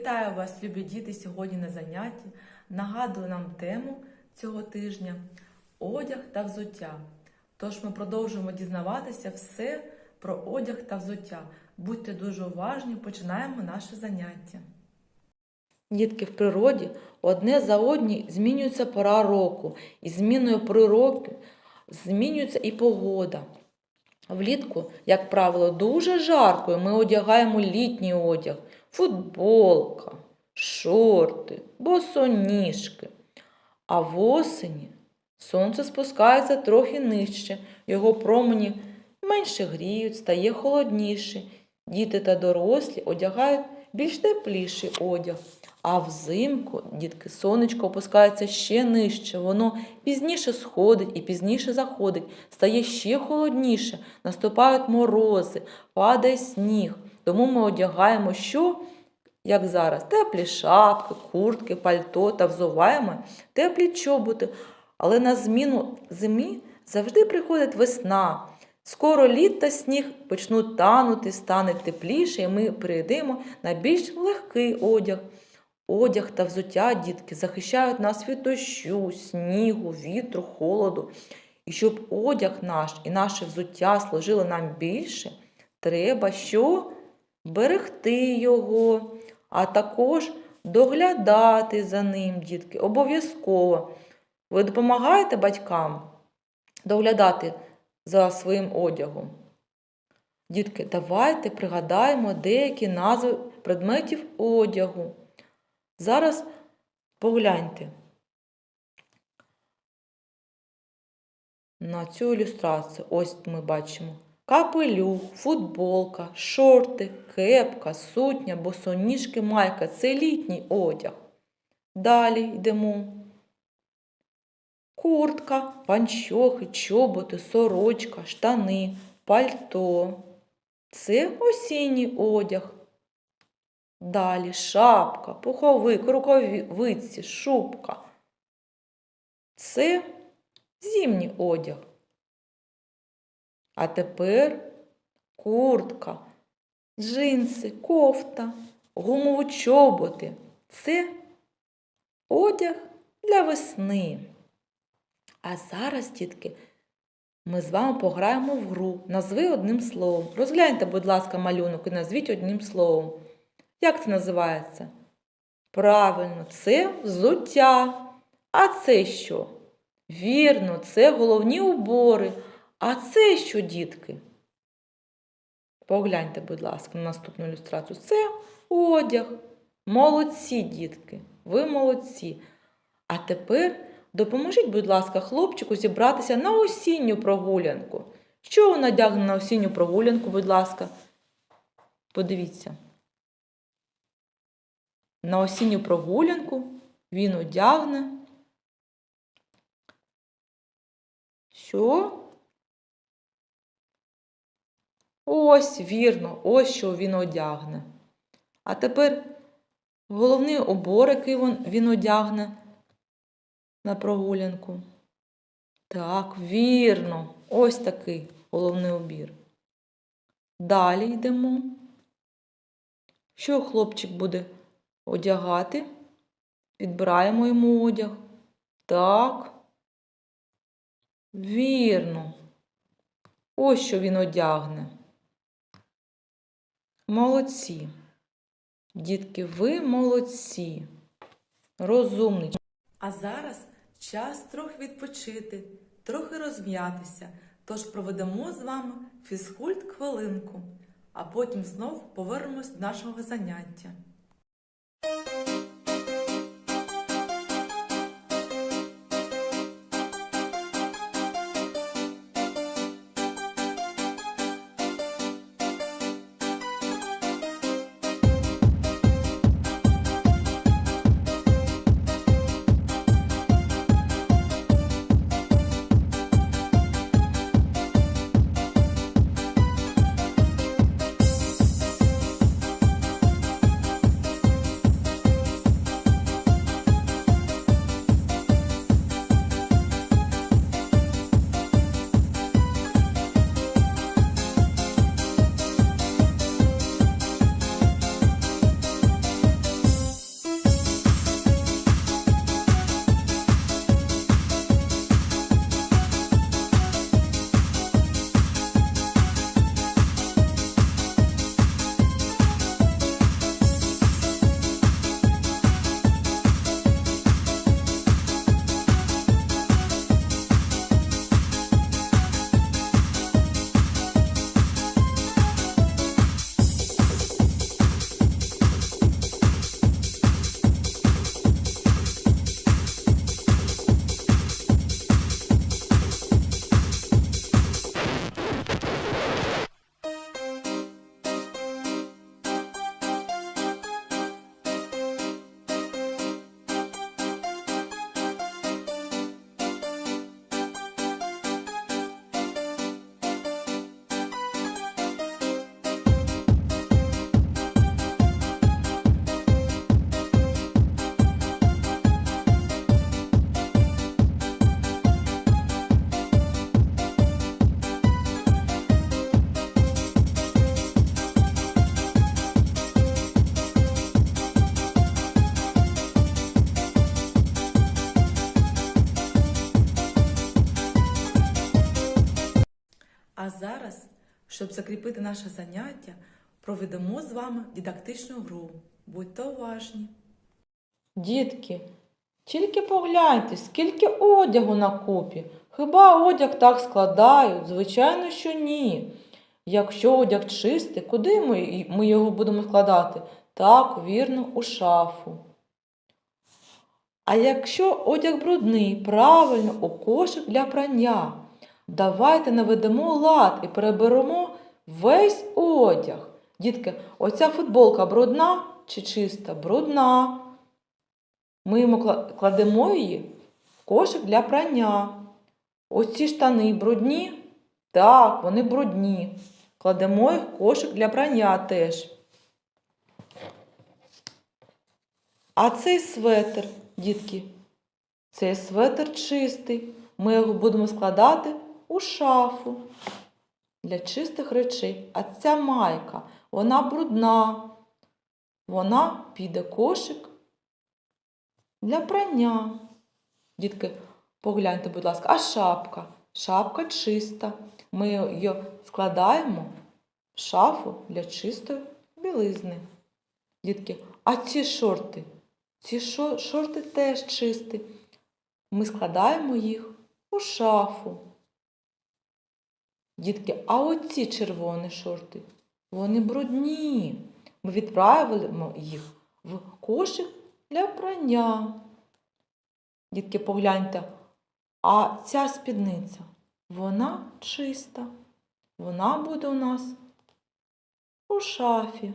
Вітаю вас, любі діти, сьогодні на занятті. Нагадую нам тему цього тижня одяг та взуття. Тож ми продовжуємо дізнаватися все про одяг та взуття. Будьте дуже уважні, починаємо наше заняття. Дітки в природі одне за одні змінюється пора року, і зміною пори змінюється і погода. Влітку, як правило, дуже жарко, і ми одягаємо літній одяг, футболка, шорти, босоніжки. А в осені сонце спускається трохи нижче, його промені менше гріють, стає холодніше. Діти та дорослі одягають більш тепліший одяг. А взимку, дітки, сонечко опускається ще нижче, воно пізніше сходить і пізніше заходить, стає ще холодніше, наступають морози, падає сніг. Тому ми одягаємо що? Як зараз, теплі шапки, куртки, пальто та взуваємо теплі чоботи. Але на зміну зимі завжди приходить весна. Скоро лід та сніг почнуть танути, стане тепліше, і ми перейдемо на більш легкий одяг. Одяг та взуття, дітки, захищають нас від дощу, снігу, вітру, холоду. І щоб одяг наш і наше взуття служило нам більше, треба що? Берегти його, а також доглядати за ним, дітки, обов'язково. Ви допомагаєте батькам доглядати за своїм одягом? Дітки, давайте пригадаємо деякі назви предметів одягу. Зараз погляньте на цю ілюстрацію. Ось ми бачимо капелюх, футболка, шорти, кепка, сутня, босоніжки, майка це літній одяг. Далі йдемо. Куртка, панчохи, чоботи, сорочка, штани, пальто. Це осінній одяг. Далі шапка, пуховик, рукавиці, шубка. Це зимній одяг. А тепер куртка, джинси, кофта, гумові чоботи. Це одяг для весни. А зараз, дітки, ми з вами пограємо в гру. Назви одним словом. Розгляньте, будь ласка, малюнок і назвіть одним словом. Як це називається? Правильно, це взуття. А це що? Вірно, це головні убори. А це що, дітки? Погляньте, будь ласка, на наступну ілюстрацію. Це одяг. Молодці, дітки. Ви молодці. А тепер допоможіть, будь ласка, хлопчику зібратися на осінню прогулянку. Що він одягне на осінню прогулянку, будь ласка? Подивіться. На осінню прогулянку він одягне. Що? Ось, вірно, ось що він одягне. А тепер головний обор, який він, одягне на прогулянку. Так, вірно, ось такий головний обір. Далі йдемо. Що хлопчик буде одягати? Підбираємо йому одяг. Так. Вірно. Ось що він одягне. Молодці. Дітки, ви молодці. Розумнички. А зараз час трохи відпочити, трохи розм'ятися. Тож проведемо з вами фізкульт хвилинку, а потім знов повернемось до нашого заняття. Зараз, щоб закріпити наше заняття, проведемо з вами дидактичну гру. Будьте уважні. Дітки, тільки погляньте, скільки одягу на купі. Хіба одяг так складають? Звичайно, що ні. Якщо одяг чистий, куди ми, ми його будемо складати? Так, вірно, у шафу. А якщо одяг брудний, правильно, у кошик для прання. Давайте наведемо лад і переберемо весь одяг. Дітки, оця футболка брудна чи чиста? Брудна. Ми йому кладемо її в кошик для прання. Ось ці штани брудні? Так, вони брудні. Кладемо їх в кошик для прання теж. А цей светр, дітки, цей светр чистий. Ми його будемо складати у шафу для чистих речей. А ця майка, вона брудна. Вона піде кошик для прання. Дітки, погляньте, будь ласка, а шапка? Шапка чиста. Ми її складаємо в шафу для чистої білизни. Дітки, а ці шорти? Ці шорти теж чисті. Ми складаємо їх у шафу. Дітки, а оці червоні шорти, вони брудні. Ми відправимо їх в кошик для прання. Дітки, погляньте, а ця спідниця, вона чиста. Вона буде у нас у шафі.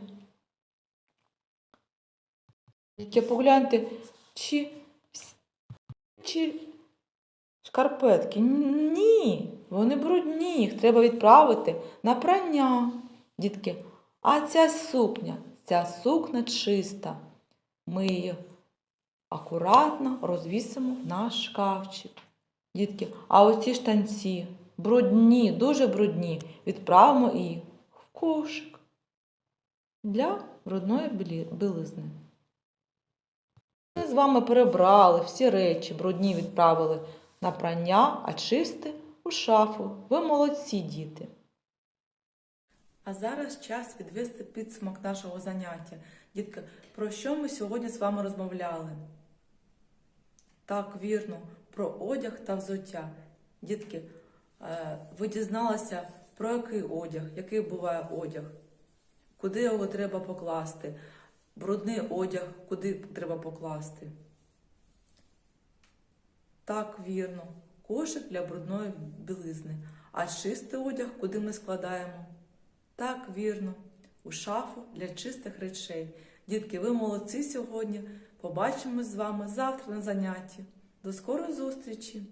Дітки, погляньте, чи, чи шкарпетки. Ні, вони брудні, їх треба відправити на прання. Дітки, а ця сукня, ця сукня чиста. Ми її акуратно розвісимо наш шкафчик. Дітки, а оці штанці брудні, дуже брудні, відправимо їх в кошик для брудної білизни. Ми з вами перебрали всі речі, брудні відправили на прання, а чисте у шафу. Ви молодці, діти. А зараз час відвести підсумок нашого заняття. Дітки, про що ми сьогодні з вами розмовляли? Так, вірно, про одяг та взуття. Дітки, е, ви дізналися, про який одяг, який буває одяг, куди його треба покласти, брудний одяг, куди треба покласти. Так, вірно, кошик для брудної білизни, а чистий одяг, куди ми складаємо? Так, вірно, у шафу для чистих речей. Дітки, ви молодці сьогодні. Побачимось з вами завтра на занятті. До скорої зустрічі!